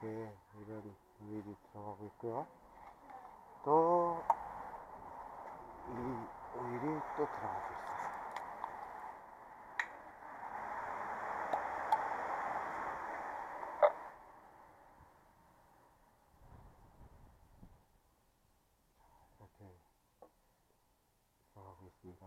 이렇게 이런 오일이 들어가고 있고요. 또 이 오일이 또 들어가고 있어요. 이렇게 들어가고 있습니다.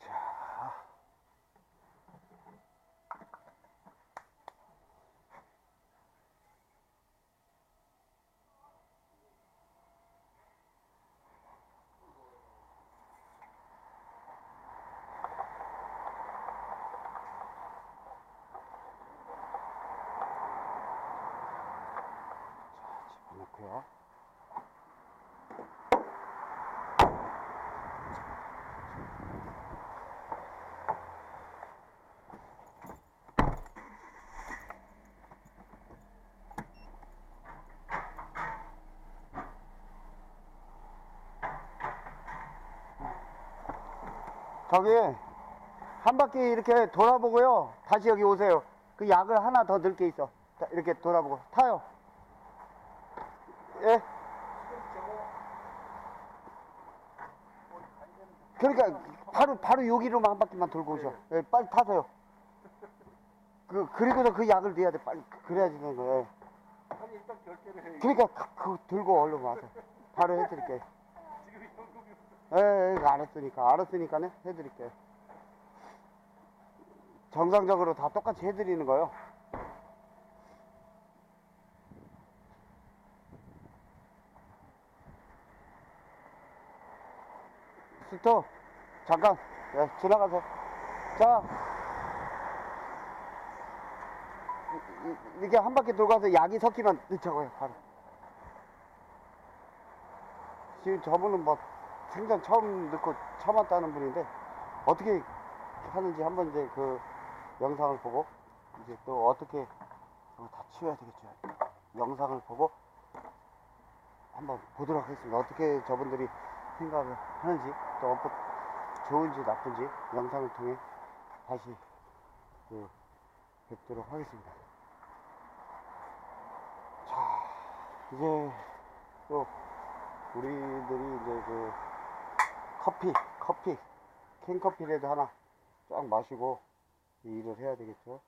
자, 자, 집어넣고요. 저기 한 바퀴 이렇게 돌아보고요. 다시 여기 오세요. 그 약을 하나 더 넣을 게 있어. 자, 이렇게 돌아보고 타요. 예. 그러니까 바로 바로 여기로만 한 바퀴만 돌고 오셔. 예, 빨리 타세요. 그 그리고서 그 약을 넣어야 돼. 빨리 그래야지 되는 거예요. 예. 그러니까 그, 그 들고 얼른 와서 바로 해드릴게. 지금 현금이 예, 예, 알았으니까 알았으니까 네 해드릴게. 정상적으로 다 똑같이 해드리는 거요. 스톱 잠깐 예, 지나가세요. 자 이렇게 한 바퀴 돌고 와서 약이 섞이면 넣자고요 바로. 지금 저분은 뭐 생전 처음 넣고 참았다는 분인데 어떻게 하는지 한번 이제 그 영상을 보고 이제 또 어떻게 다 치워야 되겠죠. 영상을 보고 한번 보도록 하겠습니다. 어떻게 저분들이 생각을 하는지 또 어떻게 좋은지 나쁜지 영상을 통해 다시 그 뵙도록 하겠습니다. 자, 이제 또 우리들이 이제 그 커피, 커피, 캔커피라도 하나 쫙 마시고 이 일을 해야 되겠죠.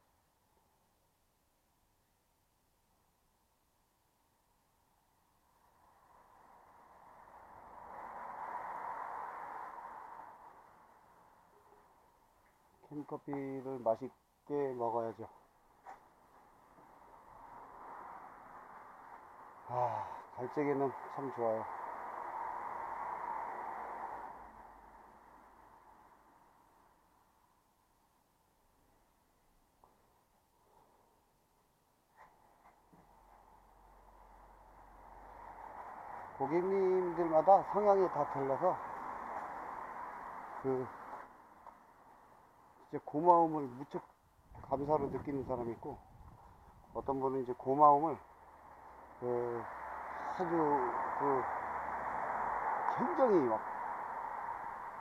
캔커피를 맛있게 먹어야죠. 아, 갈증에는 참 좋아요. 고객님들마다 성향이 다 달라서 그 이제 고마움을 무척 감사로 느끼는 사람이 있고 어떤 분은 이제 고마움을 그 아주 그 굉장히 막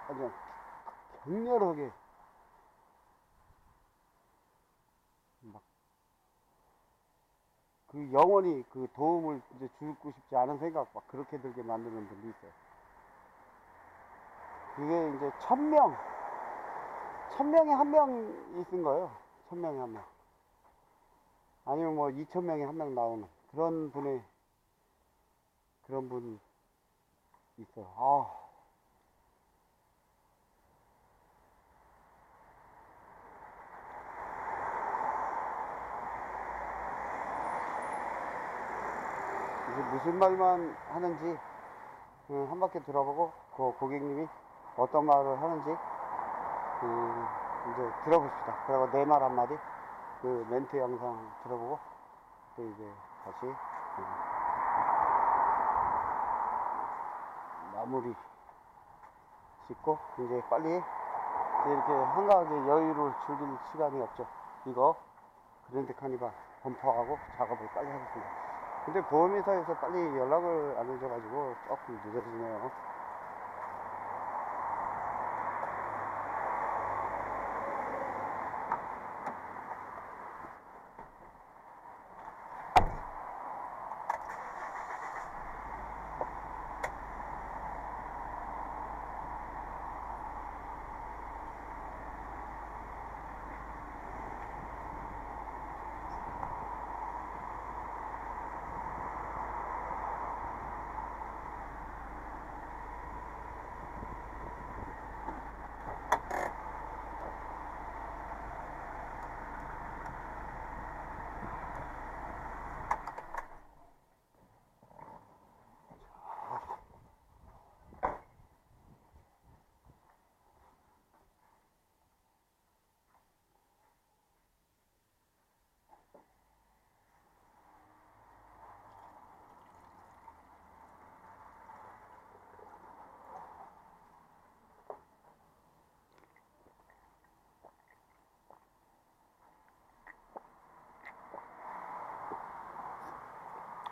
아주 격렬하게 그 영원히 그 도움을 이제 주고 싶지 않은 생각 막 그렇게 들게 만드는 분도 있어요. 그게 이제 천 명, 천 명에 한명 있은 거예요. 천 명에 한 명. 아니면 뭐 이천 명에 한 명 나오는 그런 분의 그런 분 있어요. 아. 무슨 말만 하는지 그한 바퀴 들어보고 그 고객님이 어떤 말을 하는지 그 이제 들어봅시다. 그리고 내 말 한마디 그 멘트 영상 들어보고 또 이제 다시 음, 마무리 짓고 이제 빨리 이제 이렇게 한가하게 여유를 즐길 시간이 없죠. 이거 그랜드 카니발 범퍼하고 작업을 빨리 하겠습니다. 근데 보험회사에서 빨리 연락을 안 해줘가지고 조금 늦어지네요.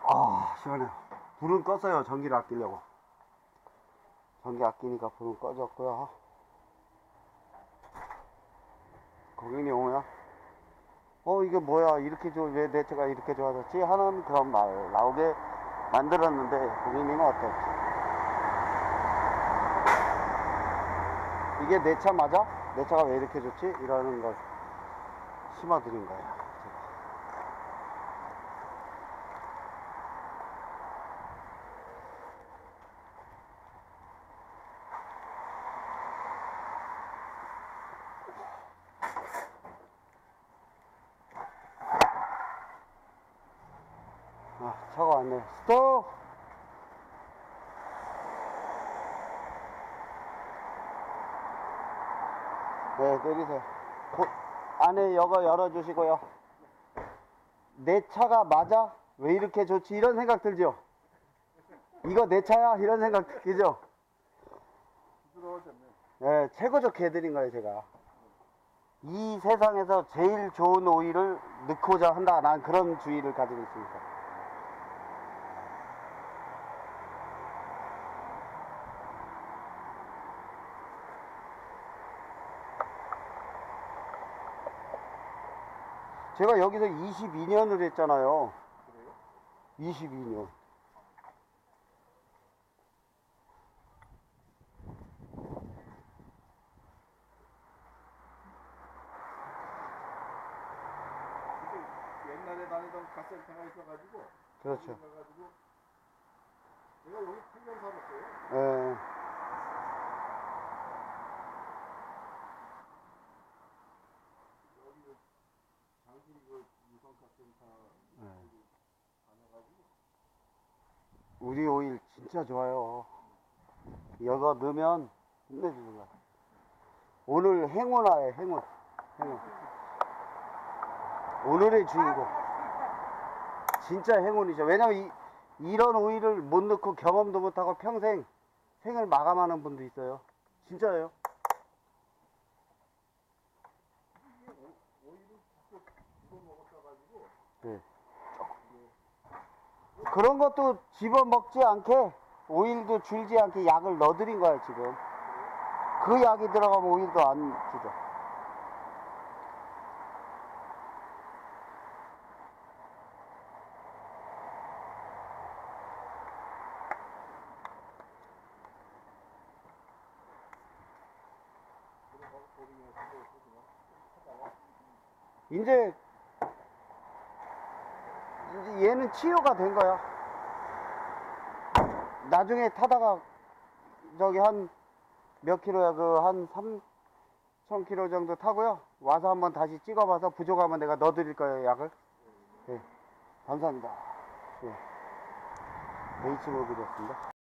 아, 시원해요. 불은 껐어요. 전기를 아끼려고. 전기 아끼니까 불은 꺼졌고요. 고객님 오면, 어, 이게 뭐야. 이렇게 좋, 왜내 차가 이렇게 좋아졌지? 하는 그런 말 나오게 만들었는데, 고객님은 어떨지. 이게 내 차 맞아? 내 차가 왜 이렇게 좋지? 이러는 걸 심어드린 거예요. 제가. 아, 차가 왔네. 스톱! 네, 내리세요. 고- 안에 여거 열어주시고요. 내 차가 맞아? 왜 이렇게 좋지? 이런 생각 들죠? 이거 내 차야? 이런 생각 들죠? 네, 최고적 개들인 거예요, 제가. 이 세상에서 제일 좋은 오일을 넣고자 한다. 난 그런 주의를 가지고 있습니다. 제가 여기서 22년을 했잖아요. 그래요? 22년. 근데 옛날에 다니던 카센터가 있어가지고 그렇죠. 가가지고 내가 여기 8년 살았어요. 예. 여기 장기 그 유성 카센터 예. 다녀가지고 우리 오일 진짜 좋아요. 이거 넣으면 끝내주는 거야. 오늘 행운아에 행운. 행운. 오늘의 주인공. 진짜 행운이죠. 왜냐면 이, 이런 오일을 못 넣고 경험도 못하고 평생 생을 마감하는 분도 있어요. 진짜예요. 네. 그런 것도 집어 먹지 않게 오일도 줄지 않게 약을 넣어드린 거예요 지금. 그 약이 들어가면 오일도 안 주죠. 이제 이제 얘는 치유가 된 거야. 나중에 타다가 저기 한 몇 킬로야 그 한 3천 킬로 정도 타고요. 와서 한번 다시 찍어봐서 부족하면 내가 넣어드릴 거예요 약을. 예. 감사합니다. 예. H모빌이었습니다.